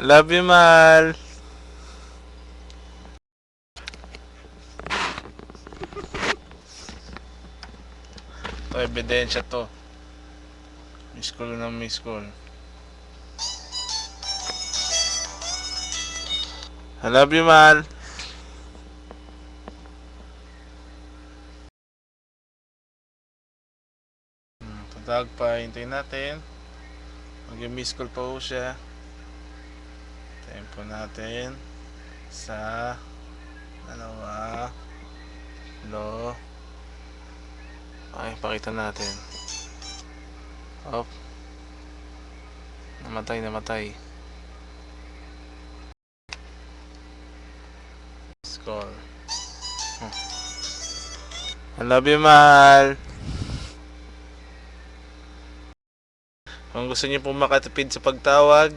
Love you, Mal. Ito, ebidensya to. Miss call na miss call. I love you, Mal. Hmm, Tatawag pa, hintayin natin. Mag-miss call pa po siya. Hintayin po natin sa dalawa. Lo. Ay, pakita natin. Op. Namatay, namatay. Score. Huh. I love you, Mal. Kung gusto niyo po makatipid sa pagtawag,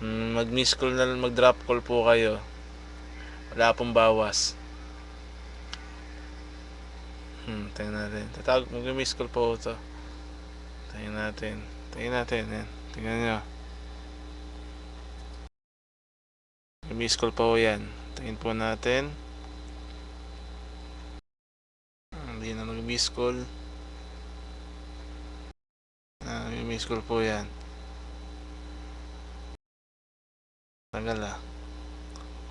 mag-miss call na lang, mag-drop call po kayo. Wala pong bawas. Hmm, tingnan natin. Tatawag, mag-miss call po ito. Tingnan natin. Tingnan natin, yan. Tingnan nyo. Mag-miss call po yan. Tingnan po natin. Hindi na mag-miss call. Ah, may miss call po yan. Tagal ah.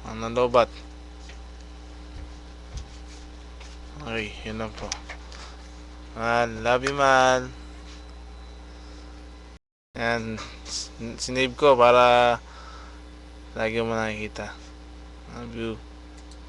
Ang nalobat. Okay, yun lang po. Man, love you man. Yan, s- sinave ko para lagi mo nakikita. Love you.